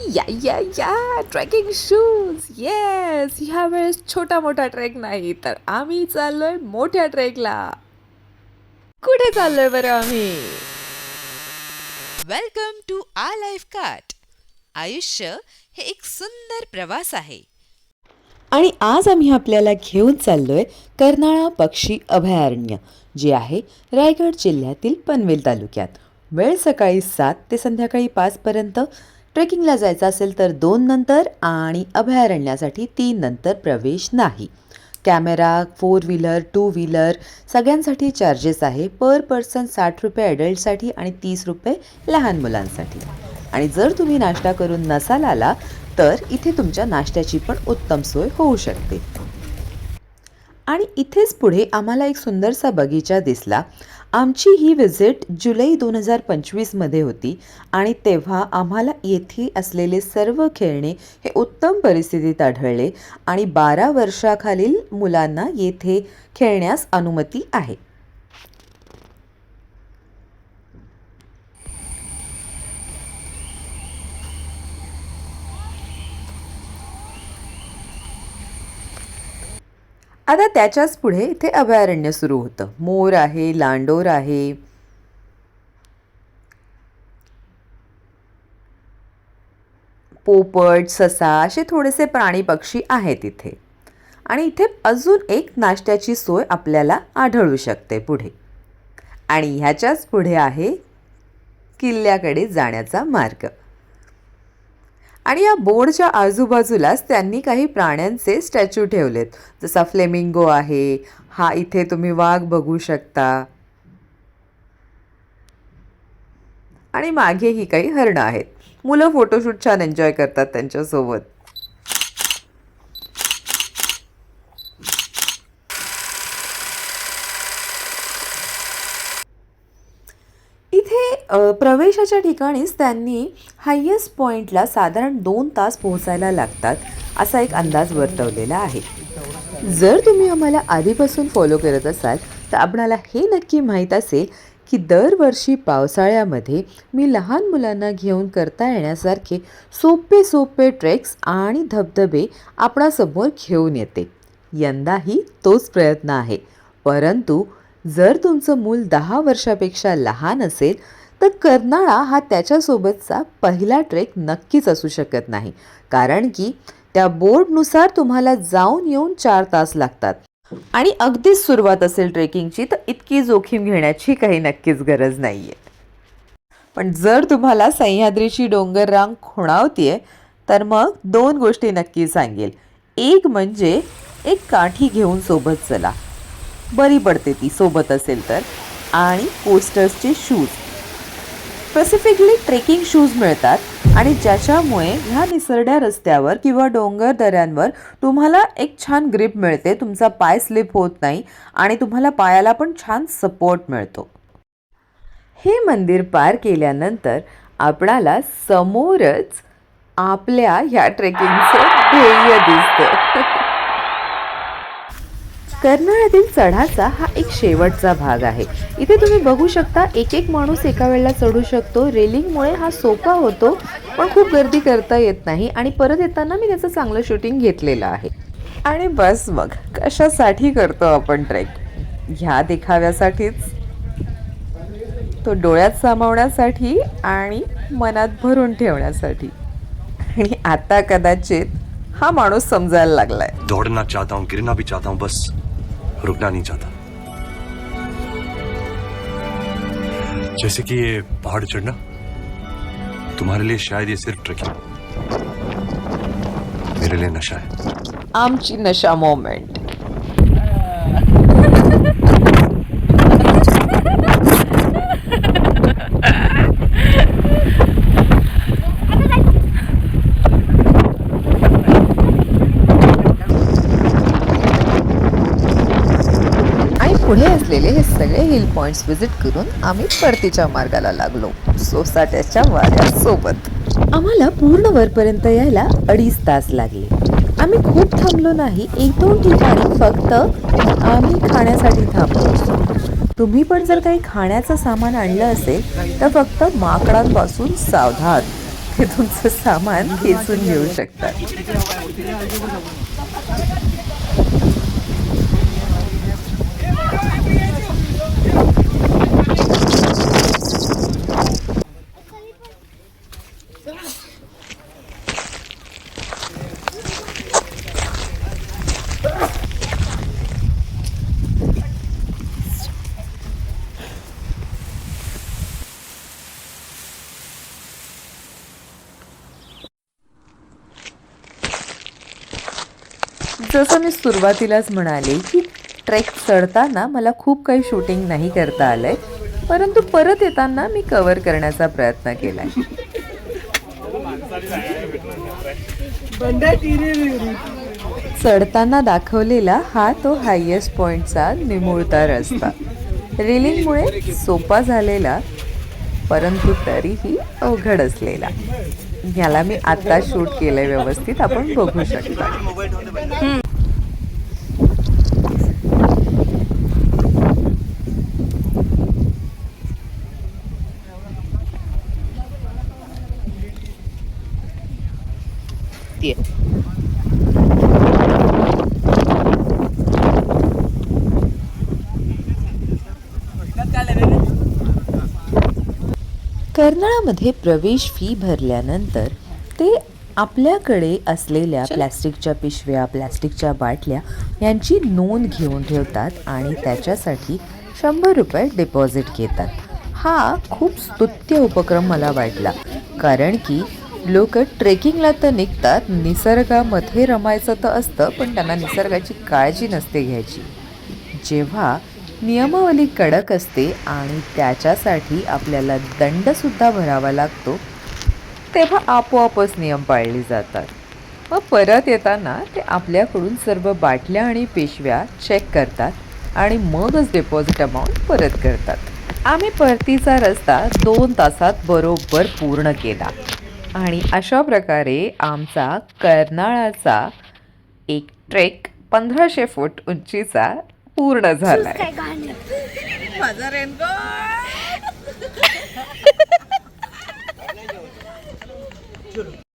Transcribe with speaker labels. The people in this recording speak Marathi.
Speaker 1: या या या ट्रेकिंग शूज येस ह्या वेळेस छोटा मोठा ट्रेक नाही तर आम्ही चाललोय मोठ्या ट्रेकला कुठे चाललोय बरं आम्ही?
Speaker 2: Welcome to a life cart आयुष्य हे एक सुंदर प्रवास आहे.
Speaker 3: आणि आज आम्ही आपल्याला घेऊन चाललोय कर्नाळा पक्षी अभयारण्य जे आहे रायगड जिल्ह्यातील पनवेल तालुक्यात. वेळ सकाळी सात ते संध्याकाळी पाचपर्यंत ट्रेकिंगला जायचं असेल तर दोन नंतर आणि अभयारण्यासाठी तीन नंतर प्रवेश नाही. Camera four wheeler two wheeler सगळ्यांसाठी चार्जेस आहे. पर पर्सन साठ रुपये ॲडल्टसाठी आणि तीस रुपये लहान मुलांसाठी. आणि जर तुम्ही नाश्ता करून नसाल आला तर इथे तुमच्या नाश्त्याची पण उत्तम सोय होऊ शकते. आणि इथेच पुढे आम्हाला एक सुंदरसा बगीचा दिसला. आमची ही विजिट जुलै दोन हजार पंचवीसमध्ये होती आणि तेव्हा आम्हाला येथे असलेले सर्व खेळणे हे उत्तम परिस्थितीत आढळले आणि बारा वर्षाखालील मुलांना येथे खेळण्यास अनुमती आहे. आता त्याच्याच पुढे इथे अभयारण्य सुरू होतं. मोर आहे लांडोर आहे. पोपट ससा असे थोडेसे प्राणी पक्षी आहेत इथे. आणि इथे अजून एक नाश्त्याची सोय आपल्याला आढळू शकते पुढे. आणि ह्याच्याच पुढे आहे किल्ल्याकडे जाण्याचा मार्ग. आणि या बोर्डच्या आजूबाजूलाच त्यांनी काही प्राण्यांचे स्टॅच्यू ठेवलेत. जसा फ्लेमिंगो आहे हा इथे तुम्ही वाघ बघू शकता. आणि मागेही काही हरणं आहेत. मुलं फोटोशूट छान एन्जॉय करतात त्यांच्यासोबत. इथे प्रवेशाच्या ठिकाणीच त्यांनी हायेस्ट पॉईंटला साधारण दोन तास पोहोचायला लागतात असा एक अंदाज वर्तवलेला आहे. जर तुम्ही आम्हाला आधीपासून फॉलो करत असाल तर आपणाला हे नक्की माहीत असेल की दरवर्षी पावसाळ्यामध्ये मी लहान मुलांना घेऊन करता येण्यासारखे सोपे सोपे ट्रेक्स आणि धबधबे आपणासमोर घेऊन येते. यंदाही तोच प्रयत्न आहे. परंतु जर तुमचं मूल दहा वर्षापेक्षा लहान असेल तर कर्नाळा हा त्याच्यासोबतचा पहिला ट्रेक नक्कीच असू शकत नाही. कारण की त्या बोर्डनुसार तुम्हाला जाऊन येऊन चार तास लागतात. आणि अगदीच सुरुवात असेल ट्रेकिंगची तर इतकी जोखीम घेण्याची काही नक्कीच गरज नाही आहे पण जर तुम्हाला सह्याद्रीची डोंगर रांग खुणावतीये तर मग दोन गोष्टी नक्की सांगेल. एक म्हणजे एक काठी घेऊन सोबत चला. बरी पडते ती सोबत असेल तर. आणि कोस्टर्सचे शूज स्पेसिफिकली ट्रेकिंग शूज मिळतात आणि ज्याच्यामुळे ह्या निसरड्या रस्त्यावर किंवा डोंगर दऱ्यांवर तुम्हाला एक छान ग्रिप मिळते तुमचा पाय स्लिप होत नाही आणि तुम्हाला पायाला पण छान सपोर्ट मिळतो. हे मंदिर पार केल्यानंतर आपणाला समोरच आपल्या ह्या ट्रेकिंगचं ध्येय दिसतं. कर्नाळ्यातील चढाचा हा एक शेवटचा भाग आहे. इथे तुम्ही बघू शकता एक एक माणूस एका वेळेला चढू शकतो. रेलिंगमुळे हा सोपा होतो पण खूप गर्दी करता येत नाही आणि परत येताना मी त्याचं चांगलं शूटिंग घेतलेलं आहे. आणि बस मग कशासाठी करतो आपण ट्रेक? ह्या देखाव्यासाठीच? तो डोळ्यात सामावण्यासाठी आणि मनात भरून ठेवण्यासाठी. आणि आता कदाचित हा माणूस समजायला लागलाय.
Speaker 4: दौड़ना चाहता हूं गिरना भी चाहता हूं बस. रुकना नहीं चाहता। जैसे कि ये पहाड़ चढ़ना, तुम्हारे लिए शायद ये सिर्फ़ ट्रेकिंग। मेरे लिए नशा है।
Speaker 3: आमची नशा मोमेंट। पुढे असलेले हे सगळे हिल पॉइंट्स विजिट करून आम्ही परतीच्या मार्गाला लागलो सोसाट्याच्या वाऱ्यासोबत. आम्हाला पूर्ण वरपर्यंत यायला अडीच तास लागले. आम्ही खूप थांबलो नाही एक दोन ठिकाणी फक्त आम्ही खाण्यासाठी थांबलो. तुम्ही पण जर काही खाण्याचं सामान आणलं असेल तर फक्त माकडांपासून सावधान. हे तुमचं सामान खेचून घेऊ शकतात जसं मी सुरुवातीलाच म्हणाले की ट्रेक चढताना मला खूप काही शूटिंग नाही करता आलं आहे परंतु परत येताना मी कवर करण्याचा प्रयत्न केला चढताना दाखवलेला हा तो हायेस्ट पॉइंटचा निमुळता रस्ता. रेलिंगमुळे सोपा झालेला परंतु तरीही अवघड असलेला. ह्याला मी आता शूट केलंय व्यवस्थित आपण बघू शकता. कर्नाळामध्ये प्रवेश फी भरल्यानंतर ते आपल्याकडे असलेल्या प्लॅस्टिकच्या पिशव्या प्लॅस्टिकच्या बाटल्या यांची नोंद घेऊन ठेवतात आणि त्याच्यासाठी शंभर रुपये डिपॉझिट घेतात. हा खूप स्तुत्य उपक्रम मला वाटला. कारण की लोक ट्रेकिंगला तर निघतात निसर्गामध्ये रमायचं तर असतं पण त्यांना निसर्गाची काळजी नसते घ्यायची. जेव्हा नियमावली कडक असते आणि त्याच्यासाठी आपल्याला दंडसुद्धा भरावा लागतो तेव्हा आपोआपच नियम पाळले जातात. मग परत येताना ते आपल्याकडून सर्व बाटल्या आणि पिशव्या चेक करतात आणि मगच डिपॉझिट अमाऊंट परत करतात. आम्ही परतीचा रस्ता दोन तासात बरोबर पूर्ण केला. आणि अशा प्रकारे आमचा कर्नाळाचा एक ट्रेक पंधराशे फूट उंचीचा पूर्ण झाला
Speaker 5: आहे